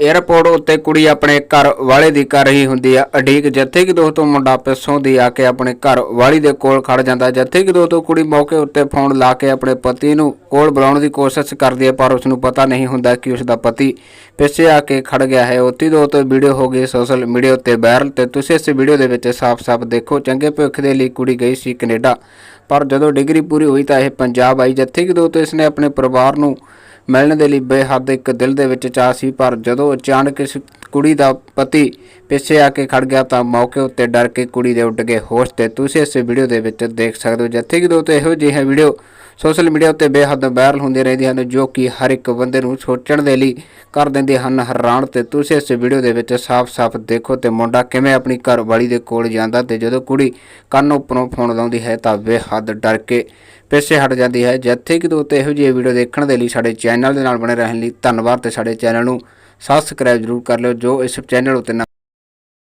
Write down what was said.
Airport ਉੱਤੇ ਕੁੜੀ ਆਪਣੇ ਘਰ ਵਾਲੇ ਦੀ ਕਰ ਰਹੀ ਹੁੰਦੀ ਆ। ਅਡੀਕ ਜਿੱਥੇ ਕਿ ਦੋਸਤੋ ਮੁੰਡਾ ਪਿੱਛੋਂ ਦੀ ਆ ਕੇ ਆਪਣੇ ਘਰ ਵਾਲੀ ਦੇ ਕੋਲ ਖੜ ਜਾਂਦਾ। ਜਿੱਥੇ ਕਿ ਦੋਸਤੋ ਕੁੜੀ ਮੌਕੇ ਉੱਤੇ ਫੋਨ ਲਾ ਕੇ ਆਪਣੇ ਪਤੀ ਨੂੰ ਕੋਲ ਬੁਲਾਉਣ ਦੀ ਕੋਸ਼ਿਸ਼ ਕਰਦੀ ਹੈ ਪਰ ਉਸ ਨੂੰ ਪਤਾ ਨਹੀਂ ਹੁੰਦਾ ਕਿ ਉਸ ਦਾ ਪਤੀ ਪਿੱਛੇ ਆ ਕੇ ਖੜ ਗਿਆ ਹੈ। ਉੱਤੀ ਦੋਸਤੋ ਵੀਡੀਓ ਹੋ ਗਈ ਸੋਸ਼ਲ ਮੀਡੀਆ ਉੱਤੇ ਵਾਇਰਲ ਤੇ ਤੁਸੀਂ ਇਸ ਵੀਡੀਓ ਦੇ ਵਿੱਚ ਸਾਫ਼-ਸਾਫ਼ ਦੇਖੋ। ਚੰਗੇ ਭਵਿੱਖ ਦੇ ਲਈ ਕੁੜੀ ਗਈ ਸੀ ਕੈਨੇਡਾ, ਪਰ ਜਦੋਂ ਡਿਗਰੀ ਪੂਰੀ ਹੋਈ ਤਾਂ ਇਹ ਪੰਜਾਬ ਆਈ। ਜਿੱਥੇ ਕਿ ਦੋਸਤੋ ਇਸਨੇ ਆਪਣੇ ਪਰਿਵਾਰ ਨੂੰ ਮਿਲਣ ਦੇ ਲਈ ਬੇਹੱਦ ਇੱਕ ਦਿਲ ਦੇ ਵਿੱਚ ਚਾਅ ਸੀ, ਪਰ ਜਦੋਂ ਅਚਾਨਕ ਇਸ ਕੁੜੀ ਦਾ ਪਤੀ ਪਿੱਛੇ ਆ ਕੇ ਖੜ ਗਿਆ ਤਾਂ ਮੌਕੇ ਉੱਤੇ ਡਰ ਕੇ ਕੁੜੀ ਦੇ ਉੱਡ ਗਏ। ਹੋਸ਼ ਤੇ ਤੁਸੀਂ ਇਸ ਵੀਡੀਓ ਦੇ ਵਿੱਚ ਦੇਖ ਸਕਦੇ ਹੋ, ਜਿੱਥੇ ਕਿ ਦੋਸਤੋ ਇਹੋ ਜਿਹੇ ਵੀਡੀਓ ਸੋਸ਼ਲ ਮੀਡੀਆ ਉੱਤੇ ਬੇਹੱਦ ਵਾਇਰਲ ਹੁੰਦੇ ਰਹਿੰਦੇ ਹਨ, ਜੋ ਕਿ ਹਰ ਇੱਕ ਬੰਦੇ ਨੂੰ ਸੋਚਣ ਦੇ ਲਈ ਕਰ ਦਿੰਦੇ ਹਨ। ਹੈਰਾਨ ਤੇ ਤੁਸੀਂ ਇਸ ਵੀਡੀਓ ਦੇ ਵਿੱਚ ਸਾਫ਼-ਸਾਫ਼ ਦੇਖੋ ਤੇ ਮੁੰਡਾ ਕਿਵੇਂ ਆਪਣੀ ਘਰਵਾਲੀ ਦੇ ਕੋਲ ਜਾਂਦਾ ਤੇ ਜਦੋਂ ਕੁੜੀ ਕੰਨ ਉੱਪਰੋਂ ਫੋਨ ਲਾਉਂਦੀ ਹੈ ਤਾਂ ਬੇਹੱਦ ਡਰ ਕੇ ਪਿੱਛੇ ਹਟ ਜਾਂਦੀ ਹੈ। ਜਿੱਥੇ ਕਿ ਦੋਸਤੋ ਇਹੋ ਜਿਹੀ ਵੀਡੀਓ ਦੇਖਣ ਦੇ ਲਈ ਸਾਡੇ ਚੈਨਲ ਦੇ ਨਾਲ ਬਣੇ ਰਹਿਣ ਲਈ ਧੰਨਵਾਦ ਤੇ ਸਾਡੇ ਚੈਨਲ ਨੂੰ ਸਬਸਕ੍ਰਾਈਬ ਜ਼ਰੂਰ ਕਰ ਲਿਓ, ਜੋ ਇਸ ਚੈਨਲ ਉੱਤੇ ਨਾ